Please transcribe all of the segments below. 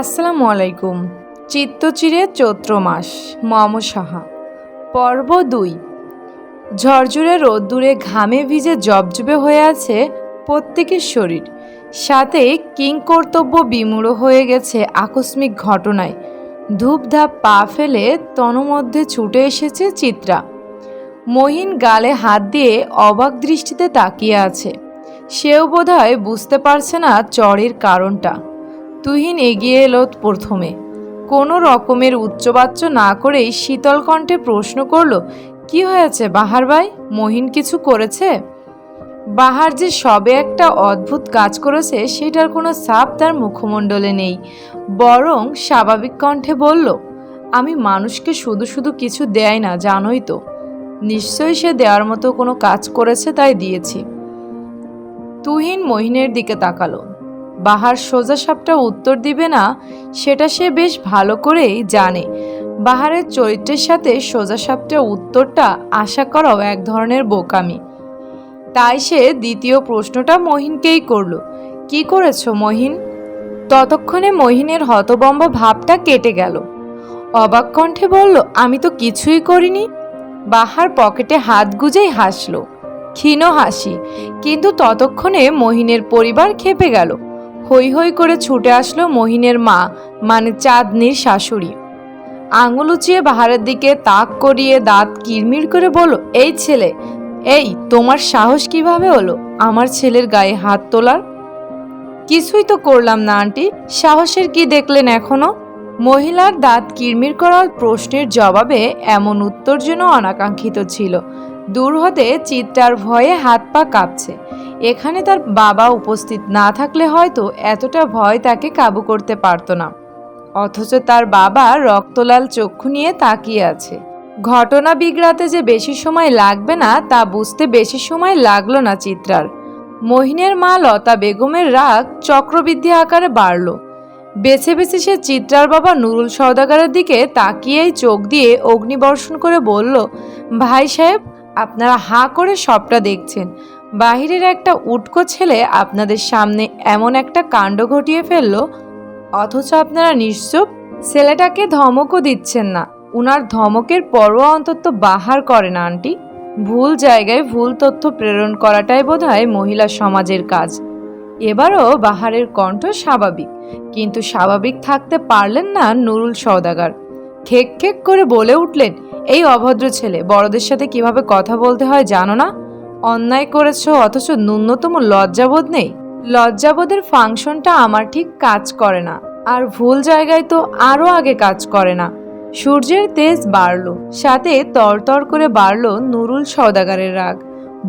আসসালামু আলাইকুম। চিত্তচিরে চৈত্র মাস, মম সাহা। পর্ব দুই। ঝরঝরে রোদ্দুরে ঘামে ভিজে জবজবে হয়ে আছে প্রত্যেকের শরীর। সাথে কিং কর্তব্য বিমূঢ় হয়ে গেছে আকস্মিক ঘটনায়। ধূপধাপ পা ফেলে তন্মধ্যে ছুটে এসেছে চিত্রা। মহিন গালে হাত দিয়ে অবাক দৃষ্টিতে তাকিয়ে আছে। সেও বোধহয় বুঝতে পারছে না চরের কারণটা। তুহিন এগিয়ে এলো প্রথমে। কোনো রকমের উচ্চবাচ্য না করেই শীতল কণ্ঠে প্রশ্ন করল, কি হয়েছে বাহার ভাই? মহিন কিছু করেছে? বাহার যে সবে একটা অদ্ভুত কাজ করেছে, সেটার কোনো সাপ তার মুখমণ্ডলে নেই। বরং স্বাভাবিক কণ্ঠে বলল, আমি মানুষকে শুধু শুধু কিছু দেয় না, জানোই তো। নিশ্চয়ই সে দেওয়ার মতো কোনো কাজ করেছে, তাই দিয়েছি। তুহিন মহিনের দিকে তাকালো। বাহার সোজা সাপটা উত্তর দিবে না, সেটা সে বেশ ভালো করেই জানে। বাহারের চরিত্রের সাথে সোজা সাপটা উত্তরটা আশা করাও এক ধরনের বোকামি। তাই সে দ্বিতীয় প্রশ্নটা মহিনকেই করল। কি করেছ মহিন? ততক্ষণে মহিনের হতবম্ব ভাবটা কেটে গেল। অবাক কণ্ঠে বলল, আমি তো কিছুই করিনি। বাহার পকেটে হাত গুজেই হাসলো। ক্ষীণ হাসি, কিন্তু ততক্ষণে মহিনের পরিবার খেপে গেল। হই হই করে ছুটে আসলো মহিনের মা মানে চাঁদনির শাশুড়ি। আঙুল উঁচিয়ে বাহারের দিকে তাক করিয়ে দাঁত কিরমির করে বলল, এই ছেলে, এই, তোমার সাহস কীভাবে হলো আমার ছেলের গায়ে হাত তোলার? কিছুই তো করলাম না, আন্টি। সাহসের কি দেখলেন এখনও? মহিলার দাঁত কিরমির করার প্রশ্নের জবাবে এমন উত্তর যেন অনাকাঙ্ক্ষিত ছিল। দূর হতে চিত্রার ভয়ে হাত পা কাঁপছে। এখানে তার বাবা উপস্থিত না থাকলে হয়তো এতটা ভয় তাকে কাবু করতে পারতো না। অথচ তার বাবা রক্তলাল চক্ষু নিয়ে তাকিয়ে আছে। ঘটনা বিগড়াতে যে বেশি সময় লাগবে না, তা বুঝতে বেশি সময় লাগল না চিত্রার। মহিনের মা লতা বেগমের রাগ চক্রবৃদ্ধি আকারে বাড়ল। বেছে বেছে সে চিত্রার বাবা নুরুল সওদাগারের দিকে তাকিয়েই চোখ দিয়ে অগ্নিবর্ষণ করে বলল, ভাই সাহেব, আপনারা হাঁ করে সবটা দেখছেন। বাহিরের একটা উটকো ছেলে আপনাদের সামনে এমন একটা কাণ্ড ঘটিয়ে ফেলল, অথচ আপনারা নিশ্চুপ ছেলেটাকে ধমকও দিচ্ছেন না। উনার ধমকের পরোয়া অন্তত বাহার করে না, আন্টি। ভুল জায়গায় ভুল তথ্য প্রেরণ করাটাই বোধহয় মহিলা সমাজের কাজ। এবারও বাহারের কণ্ঠ স্বাভাবিক, কিন্তু স্বাভাবিক থাকতে পারলেন না নুরুল সওদাগার। খেক খেক করে বলে উঠলেন, এই অভদ্র ছেলে, বড়দের সাথে কীভাবে কথা বলতে হয় জানো না? অন্যায় করেছ অথচ ন্যূনতম লজ্জাবোধ নেই। লজ্জাবোধের ফাংশনটা আমার ঠিক কাজ করে না। আর ভুল জায়গায় তো আরও আগে কাজ করে না। সূর্যের তেজ বাড়ল, সাথে তরতর করে বাড়ল নুরুল সওদাগারের রাগ।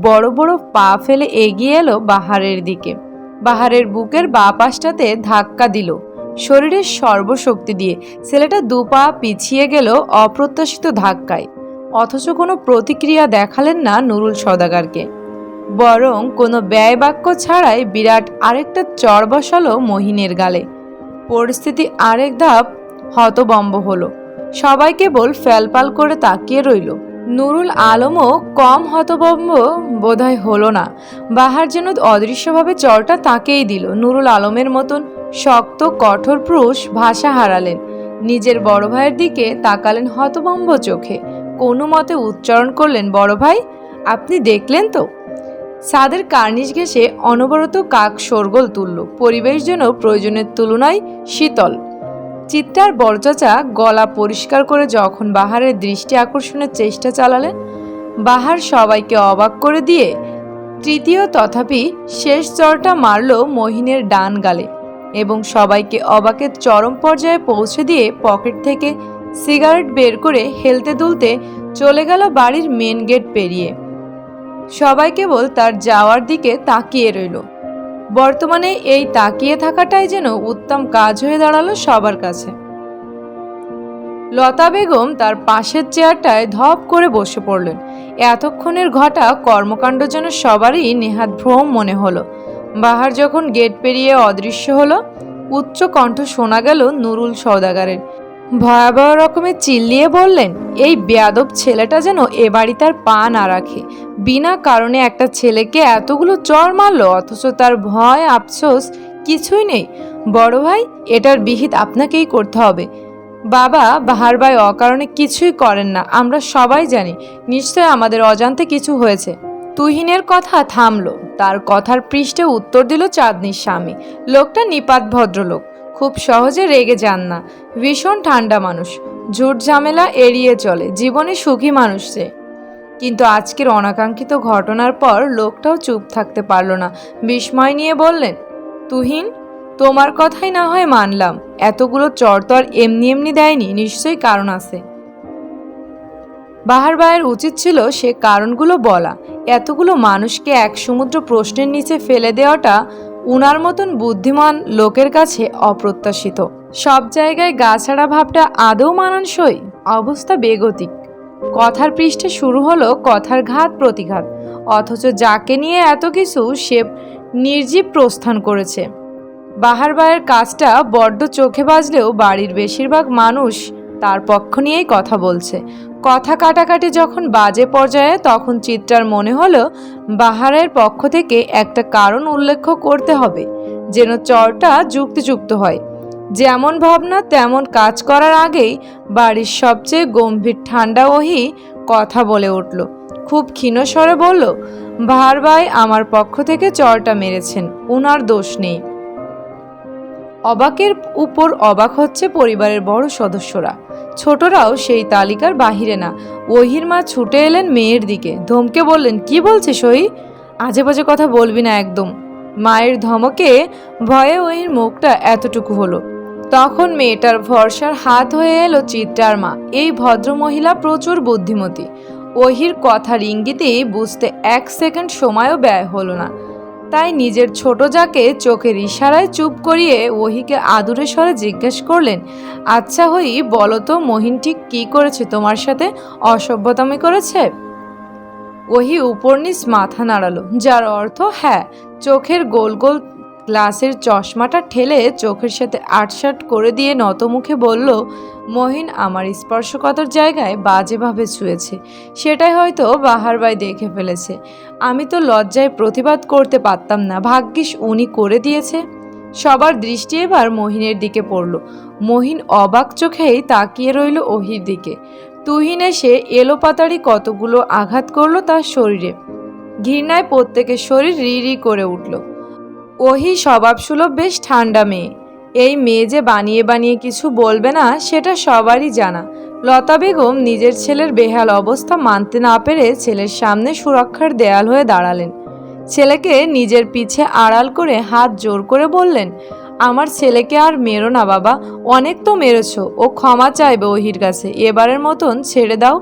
বড় বড় পা ফেলে এগিয়ে এলো বাহারের দিকে। বাহারের বুকের বা পাশটাতে ধাক্কা দিল। শরীরের সর্বশক্তি দিয়ে ছেলেটা দু পা পিছিয়ে গেল অপ্রত্যাশিত ধাক্কায়। অথচ কোনো প্রতিক্রিয়া দেখালেন না নুরুল সদাগারকে বরং কোনো ব্যয়বাক্য ছাড়াই বিরাট আরেকটা চর বসালো মহিনের গালে। পরিস্থিতি আরেক ধাপ হতবম্ব হলো। সবাই কেবল ফ্যালপাল করে তাকিয়ে রইল। নুরুল আলমও কম হতবম্ব বোধহয় হলো না। বাহার যেন অদৃশ্যভাবে চরটা তাকেই দিল। নুরুল আলমের মতন শক্ত, কঠোর পুরুষ ভাষা হারালেন। নিজের বড় ভাইয়ের দিকে তাকালেন হতবম্ব চোখে। কোনো মতে উচ্চারণ করলেন, বড় ভাই? আপনি দেখলেন তো? সাদের কার্নিশ ঘেসে অনবরত কাক শোরগোল তুলল। পরিবেশ যেন প্রয়োজনের তুলনায় শীতল। চিত্রার বরচাচা গলা পরিষ্কার করে যখন বাহারের দৃষ্টি আকর্ষণের চেষ্টা চালালেন, বাহার সবাইকে অবাক করে দিয়ে তৃতীয় তথাপি শেষ চরটা মারল মহিনের ডান গালে এবং সবাইকে অবাকের চরম পর্যায়ে পৌঁছে দিয়ে পকেট থেকে সিগারেট বের করে হেলতে দুলতে চলে গেল বাড়ির মেন গেট পেরিয়ে। সবাই কেবল তার যাওয়ার দিকে তাকিয়ে রইল। বর্তমানে এই তাকিয়ে থাকাটাই যেন উত্তম কাজ হয়ে দাঁড়াল সবার কাছে। লতা বেগম তার পাশের চেয়ারটায় ধপ করে বসে পড়লেন। এতক্ষণের ঘটা কর্মকাণ্ড যেন সবারই নেহাত ভ্রম মনে হলো। বাহার যখন গেট পেরিয়ে অদৃশ্য হলো, উচ্চ কণ্ঠ শোনা গেল নুরুল সওদাগারের। ভয়াবহ রকমের চিল্লিয়ে বললেন, এই বেয়াদব ছেলেটা যেন এ বাড়ি তার পা না রাখে। বিনা কারণে একটা ছেলেকে এতগুলো চর মারলো, অথচ তার ভয়, আফসোস কিছুই নেই। বড় ভাই, এটার বিহিত আপনাকেই করতে হবে। বাবা, বাহার ভাই অকারণে কিছুই করেন না, আমরা সবাই জানি। নিশ্চয় আমাদের অজান্তে কিছু হয়েছে। তুহিনের কথা থামলো। তার কথার পৃষ্ঠে উত্তর দিল চাঁদনির স্বামী। লোকটা নিপাত ভদ্রলোক। খুব সহজে রেগে যান না। ভীষণ ঠান্ডা মানুষ। ঝুট ঝামেলা এড়িয়ে চলে। জীবনে সুখী মানুষ সে। কিন্তু আজকের অনাকাঙ্ক্ষিত ঘটনার পর লোকটাও চুপ থাকতে পারল না। বিস্ময় নিয়ে বললেন, তুহিন, তোমার কথাই না হয় মানলাম। এতগুলো চর তো আর এমনি এমনি দেয়নি। নিশ্চয়ই কারণ আছে। বাহার ভাইয়ের উচিত ছিল সে কারণগুলো বলা। এতগুলো মানুষকে এক সমুদ্র প্রশ্নের নিচে ফেলে দেওয়াটা উনার মতন বুদ্ধিমান লোকের কাছে অপ্রত্যাশিত। সব জায়গায় গাছাড়া ভাবটা আদৌ মানানসই? অবস্থা বেগতিক। কথার পৃষ্ঠে শুরু হলো কথার ঘাত প্রতিঘাত। অথচ যাকে নিয়ে এত কিছু সে নির্জীব প্রস্থান করেছে। বাহার বায়ের কাজটা বড্ড চোখে বাজলেও বাড়ির বেশিরভাগ মানুষ তার পক্ষ নিয়েই কথা বলছে। কথা কাটাকাটি যখন বাজে পর্যায়ে তখন চিত্রার মনে হলো, বাহারের পক্ষ থেকে একটা কারণ উল্লেখ করতে হবে, যেন চরটা যুক্তিযুক্ত হয়। যেমন ভাবনা, তেমন কাজ করার আগেই বাড়ির সবচেয়ে গম্ভীর ঠান্ডা ওহি কথা বলে উঠল। খুব ক্ষীণস্বরে বলল, ভার ভাই আমার পক্ষ থেকে চরটা মেরেছেন, উনার দোষ নেই। অবাকের উপর অবাক হচ্ছে পরিবারের বড় সদস্যরা। ছোটরাও সেই তালিকার বাহিরে না। ওহির মা ছুটে এলেন মেয়ের দিকে। ধমকে বললেন, কি বলছিস ওই আজে বাজে কথা বলবি না একদম। মায়ের ধমকে ভয়ে ওহির মুখটা এতটুকু হলো। তখন মেয়েটার ভরসার হাত হয়ে এলো চিত্রার মা। এই ভদ্র মহিলা প্রচুর বুদ্ধিমতী। ওহির কথার ইঙ্গিতেই বুঝতে এক সেকেন্ড সময়ও ব্যয় হলো না। তাই নিজের ছোট যাকে চোখের ইশারায় চুপ করিয়ে ওহিকে আদুরে স্বরে জিজ্ঞেস করলেন আচ্ছা হই বলো তো, মহিন ঠিক কী করেছে তোমার সাথে? অসভ্যতামি করেছে? ওহি উপর নিচ মাথা নাড়ালো, যার অর্থ হ্যাঁ চোখের গোল গোল গ্লাসের চশমাটা ঠেলে চোখের সাথে আটসাট করে দিয়ে নতমুখে বলল, মহিন, আমার স্পর্শকতার জায়গায় বাজেভাবে ছুঁয়েছে। সেটাই হয়তো বাহারবাই দেখে ফেলেছে। আমি তো লজ্জায় প্রতিবাদ করতে পারতাম না। ভাগ্যিস উনি করে দিয়েছে। সবার দৃষ্টি এবার মহিনের দিকে পড়ল। মহিন অবাক চোখেই তাকিয়ে রইল ওহির দিকে। তুহিন এসে এলোপাতাড়ি কতগুলো আঘাত করল তার শরীরে। ঘৃণায় প্রত্যেকের শরীর রি রি করে উঠল। ওহি স্বভাবসুলভ বেশ ঠান্ডা মেয়ে। এই মেয়ে যে বানিয়ে বানিয়ে কিছু বলবে না, সেটা সবারই জানা। লতা বেগম নিজের ছেলের বেহাল অবস্থা মানতে না পেরে ছেলের সামনে সুরক্ষার দেয়াল হয়ে দাঁড়ালেন। ছেলেকে নিজের পিছে আড়াল করে হাত জোর করে বললেন, আমার ছেলেকে আর মেরো না বাবা, অনেক তো মেরেছ, ও ক্ষমা চাইবে ওহির কাছে, এবারের মতন ছেড়ে দাও।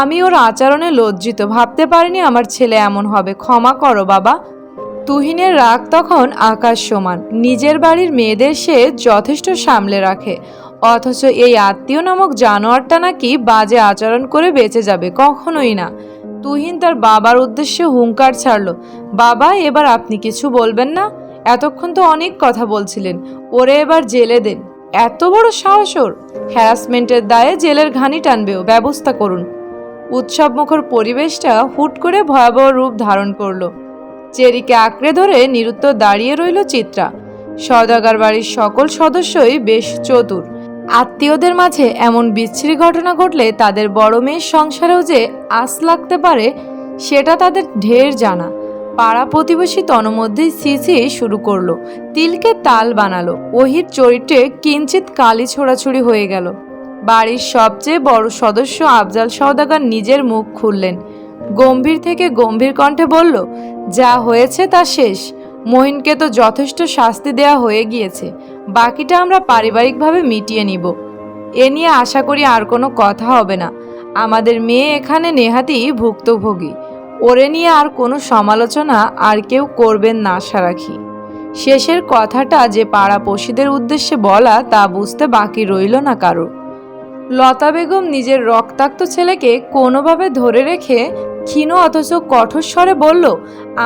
আমি ওর আচরণে লজ্জিত, ভাবতে পারিনি আমার ছেলে এমন হবে, ক্ষমা করো বাবা। তুহিনের রাগ তখন আকাশ সমান। নিজের বাড়ির মেয়েদের সে যথেষ্ট সামলে রাখে। অথচ এই আত্মীয় নামক জানোয়ারটা নাকি বাজে আচরণ করে বেঁচে যাবে, কখনোই না। তুহিন তার বাবার উদ্দেশ্যে হুঙ্কার ছাড়ল, বাবা, এবার আপনি কিছু বলবেন না? এতক্ষণ তো অনেক কথা বলছিলেন, ওরে এবার জেলে দেন। এত বড় সাহস ওর। হ্যারাসমেন্টের দায়ে জেলের ঘানি টানবেও ব্যবস্থা করুন। উৎসবমুখর পরিবেশটা হুট করে ভয়াবহ রূপ ধারণ করল। চেরিকে আঁকড়ে ধরে নিরুত্তর দাঁড়িয়ে রইল চিত্রা। সদাগার বাড়ির সকল সদস্যই বেশ চতুর। আত্মীয়দের মাঝে এমন বিচ্ছিরি ঘটনা ঘটলে তাদের বড় মেয়ের সংসারেও যে আস লাগতে পারে, সেটা তাদের ঢের জানা। পাড়া প্রতিবেশী তন্মধ্যেই সিসি শুরু করল, তিলকে তাল বানালো, ওহির চরিত্রে কিঞ্চিত কালি ছোড়াছুড়ি হয়ে গেল। বাড়ির সবচেয়ে বড় সদস্য আফজাল সওদাগর নিজের মুখ খুললেন। গম্ভীর থেকে গম্ভীর কণ্ঠে বলল, যা হয়েছে তা শেষ। মহিনকে তো যথেষ্ট শাস্তি দেওয়া হয়ে গিয়েছে। বাকিটা আমরা পারিবারিকভাবে মিটিয়ে নিব। এ নিয়ে আশা করি আর কোনো কথা হবে না। আমাদের মেয়ে এখানে নেহাতি ভুক্তভোগী। ওরে নিয়ে আর কোনো সমালোচনা আর কেউ করবেন না আশা রাখি শেষের কথাটা যে পাড়াপড়শিদের উদ্দেশ্যে বলা তা বুঝতে বাকি রইল না কারও। লতা বেগম নিজের রক্তাক্ত ছেলেকে কোনোভাবে ধরে রেখে ক্ষীণ অথচ কঠোর স্বরে বলল,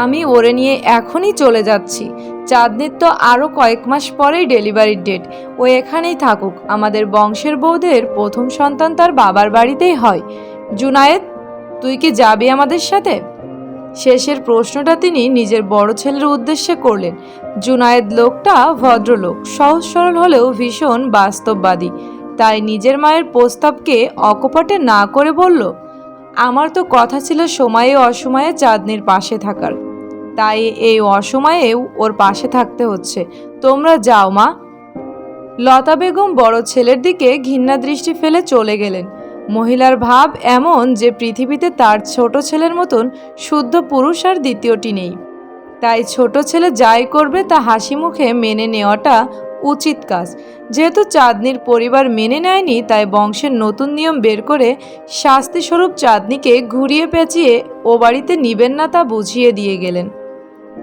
আমি ওরে নিয়ে এখনই চলে যাচ্ছি। চাঁদনির তো আরও কয়েক মাস পরেই ডেলিভারির ডেট। ও এখানেই থাকুক। আমাদের বংশের বৌদের প্রথম সন্তান তার বাবার বাড়িতেই হয়। জুনায়েদ, তুই কি যাবি আমাদের সাথে? শেষের প্রশ্নটা তিনি নিজের বড় ছেলের উদ্দেশ্যে করলেন। জুনায়েদ লোকটা ভদ্রলোক, সহজ সরল হলেও ভীষণ বাস্তববাদী। তাই নিজের মায়ের প্রস্তাবকে অকপটে না করে বলল আমার তো কথা ছিল সময়ে অসময়ে চাঁদনির পাশে থাকার। তাই এই অসময়েও ওর পাশে থাকতে হচ্ছে। তোমরা যাও, মা। লতা বেগম বড় ছেলের দিকে ঘৃণা দৃষ্টি ফেলে চলে গেলেন। মহিলার ভাব এমন যে পৃথিবীতে তার ছোট ছেলের মতন শুদ্ধ পুরুষ আর দ্বিতীয়টি নেই। তাই ছোট ছেলে যাই করবে তা হাসি মুখে মেনে নেওয়াটা উচিত কাজ। যেহেতু চাঁদনির পরিবার মেনে নেয়নি, তাই বংশের নতুন নিয়ম বের করে শাস্তিস্বরূপ চাঁদনিকে ঘুরিয়ে পেঁচিয়ে ও বাড়িতে নিবেন না তা বুঝিয়ে দিয়ে গেলেন।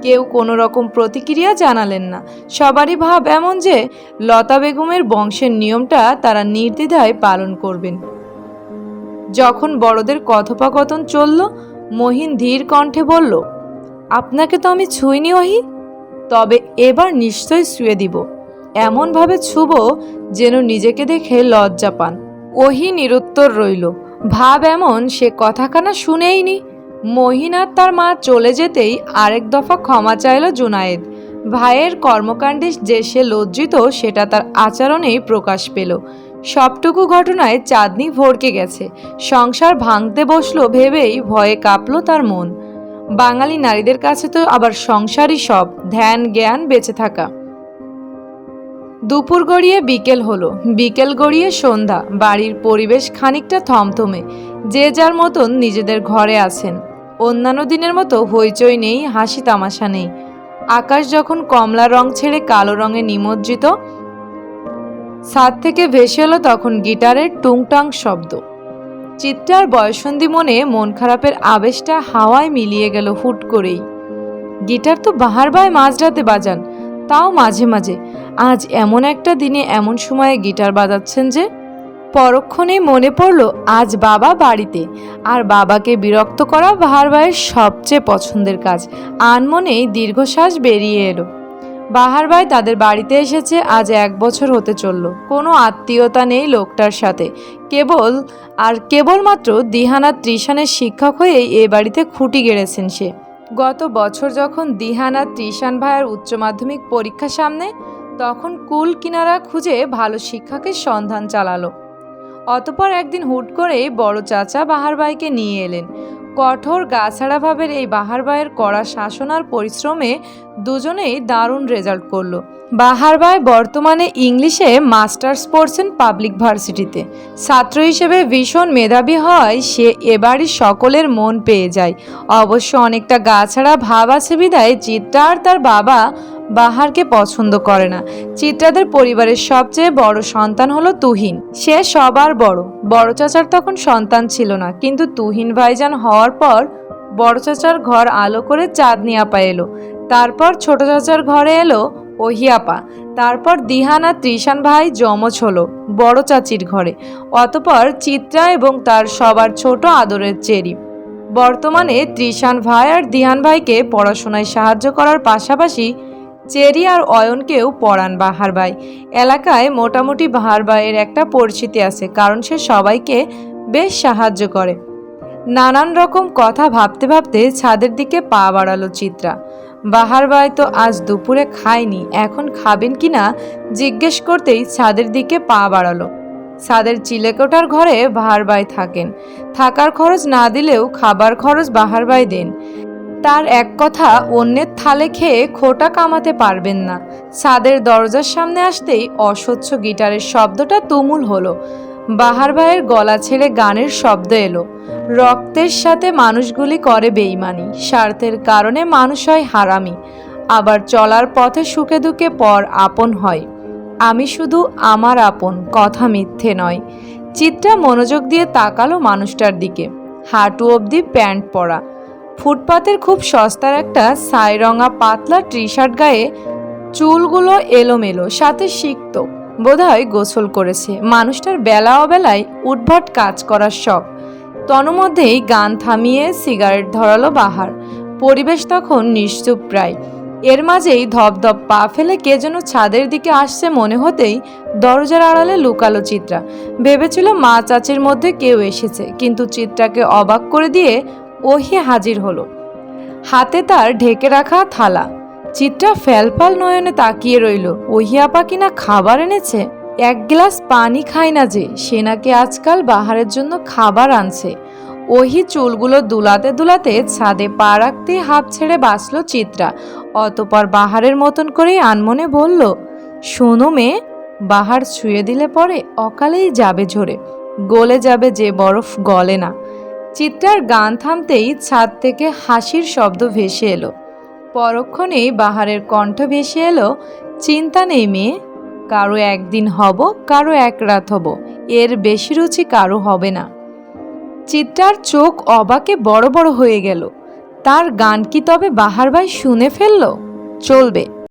কেউ কোনো রকম প্রতিক্রিয়া জানালেন না। সবারই ভাব এমন যে, লতা বেগমের বংশের নিয়মটা তারা নির্দ্বিধায় পালন করবেন। যখন বড়দের কথোপকথন চলল, মহিন ধীর কণ্ঠে বলল, আপনাকে তো আমি ছুঁইনি, ওহি? তবে এবার নিশ্চয়ই শুয়ে দিব। এমনভাবে ছুব যেন নিজেকে দেখে লজ্জা পান। ওহি নিরুত্তর রইল, ভাব এমন সে কথাখানা শুনেইনি। মহিন আর তার মা চলে যেতেই আরেক দফা ক্ষমা চাইল জুনায়েদ। ভাইয়ের কর্মকাণ্ডে যে সে লজ্জিত, সেটা তার আচরণেই প্রকাশ পেল। সবটুকু ঘটনায় চাঁদনি ভরকে গেছে। সংসার ভাঙতে বসল ভেবেই ভয়ে কাঁপল তার মন। বাঙালি নারীদের কাছে তো আবার সংসারই সব, ধ্যান, জ্ঞান বেঁচে থাকা। দুপুর গড়িয়ে বিকেল হলো। বিকেল গড়িয়ে সন্ধ্যা। বাড়ির পরিবেশ খানিকটা থমথমে। যে যার মতন নিজেদের ঘরে আছেন। অন্যান্য দিনের মতো হইচই নেই, হাসি তামাশা নেই। আকাশ যখন কমলা রং ছেড়ে কালো রঙে নিমজ্জিত, ছাদ থেকে ভেসে এলো তখন গিটারের টুংটাং শব্দ। চিত্রার বয়সন্ধি মনে মন খারাপের আবেশটা হাওয়ায় মিলিয়ে গেল হুট করেই। গিটার তো বাহার বায় মাঝরাতে বাজান। তাও মাঝে মাঝে। আজ এমন একটা দিনে এমন সময়ে গিটার বাজাচ্ছেন যে, পরক্ষণেই মনে পড়ল আজ বাবা বাড়িতে। আর বাবাকে বিরক্ত করা বাহার ভাইয়ের সবচেয়ে পছন্দের কাজ। আনমনেই দীর্ঘশ্বাস বেরিয়ে এলো। বাহার ভাই তাদের বাড়িতে এসেছে, আজ এক বছর হতে চলল। কোনো আত্মীয়তা নেই লোকটার সাথে। কেবল, আর কেবলমাত্র দিহানা ত্রিশানের শিক্ষক হয়েই এ বাড়িতে খুঁটি গেড়েছেন সে। গত বছর যখন দিহানা ত্রিশান ভাইয়ার উচ্চ মাধ্যমিক পরীক্ষা সামনে, তখন কুল কিনারা খুঁজে ভালো শিক্ষকের সন্ধান চালালো। অতপর একদিন হুট করে বড় চাচা বাহার ভাইকে নিয়ে এলেন। কঠোর গাছাড়া ভাবের এই বাহারবাইয়ের কড়া শাসন আর পরিশ্রমে দুজনেই দারুণ রেজাল্ট করল। বাহারবাই বর্তমানে ইংলিশে মাস্টার্স পড়ছেন পাবলিক ভার্সিটিতে। ছাত্র হিসেবে ভীষণ মেধাবী হয় সে এবারই সকলের মন পেয়ে যায়। অবশ্য অনেকটা গাছাড়া ভাব আছে বিদায় চিত্রা আর তার বাবা বাহারকে পছন্দ করে না। চিত্রাদের পরিবারের সবচেয়ে বড় সন্তান হলো তুহিন। সে সবার বড়। বড় চাচার তখন সন্তান ছিল না, কিন্তু তুহিন ভাইজান হওয়ার পর বড় চাচার ঘর আলো করে চাঁদনি আপা এলো। তারপর ছোট চাচার ঘরে এলো ওহিয়াপা তারপর দিহানা ত্রিশান ভাই যমজ হলো বড় চাচির ঘরে। অতপর চিত্রা এবং তার সবার ছোট আদরের চেরি। বর্তমানে ত্রিশান ভাই আর দিহান ভাইকে পড়াশোনায় সাহায্য করার পাশাপাশি চেরি আর অয়নকেও পড়ান বাহার ভাই। এলাকায় মোটামুটি বাহার ভাইয়ের একটা পরিচিতি আছে, কারণ সে সবাইকে বেশ সাহায্য করে। নানান রকম কথা ভাবতে ভাবতে ছাদের দিকে পা বাড়ালো চিত্রা। বাহার ভাই তো আজ দুপুরে খায়নি, এখন খাবেন কি না জিজ্ঞেস করতেই ছাদের দিকে পা বাড়ালো। ছাদের চিলেকোটার ঘরে বাহার ভাই থাকেন। থাকার খরচ না দিলেও খাবার খরচ বাহার ভাই দেন। তার এক কথা, অন্যের থালে খেয়ে খোটা কামাতে পারবেন না। ছাদের দরজার সামনে আসতেই অস্বচ্ছ গিটারের শব্দটা তুমুল হলো। বাহার ভাইয়ের গলা ছেড়ে গানের শব্দ এলো। রক্তের সাথে মানুষগুলি করে বেইমানি, স্বার্থের কারণে মানুষ হয় হারামি। আবার চলার পথে সুখে দুঃখে পর আপন হয়। আমি শুধু আমার আপন, কথা মিথ্যে নয়। চিত্রা মনোযোগ দিয়ে তাকালো মানুষটার দিকে। হাঁটু অবধি প্যান্ট পরা। ফুটপাতের খুব সস্তার একটা ছাই রঙা পাতলা টি শার্ট গায়ে চুলগুলো এলোমেলো, সাথে সিক্ত, বোধহয় গোসল করেছে। মানুষটার বেলা অবেলায় উদ্ভট কাজ করার শখ। তন্মধ্যেই গান থামিয়ে সিগারেট ধরালো বাহার। পরিবেশ তখন নিশ্চুপ প্রায়। এর মাঝেই ধপধপ পা ফেলে কে যেন ছাদের দিকে আসছে মনে হতেই দরজার আড়ালে লুকালো চিত্রা। ভেবেছিল মা চাচির মধ্যে কেউ এসেছে, কিন্তু চিত্রাকে অবাক করে দিয়ে ওহি হাজির হলো। হাতে তার ঢেকে রাখা থালা। চিত্রা ফ্যালফাল নয়নে তাকিয়ে রইল। ওহি আপা কিনা খাবার এনেছে? এক গ্লাস পানি খায় না যে, সে নাকি আজকাল বাহারের জন্য খাবার আনছে। ওহি চুলগুলো দুলাতে দুলাতে ছাদে পা রাখতে হাফ ছেড়ে বাঁচল চিত্রা। অতপর বাহারের মতন করেই আনমনে বলল, শোনো মেয়ে, বাহার ছুঁয়ে দিলে পরে অকালেই যাবে ঝরে। গলে যাবে যে বরফ গলে না। চিত্রার গান থামতেই ছাদ থেকে হাসির শব্দ ভেসে এলো। পরক্ষণেই বাহারের কণ্ঠ ভেসে এলো, চিন্তা নেই মেয়ে, কারও একদিন হব, কারও এক রাত হব, এর বেশি রুচি কারও হবে না। চিত্রার চোখ অবাকে বড় বড় হয়ে গেল। তার গান কি তবে বাহার ভাই শুনে ফেলল? চলবে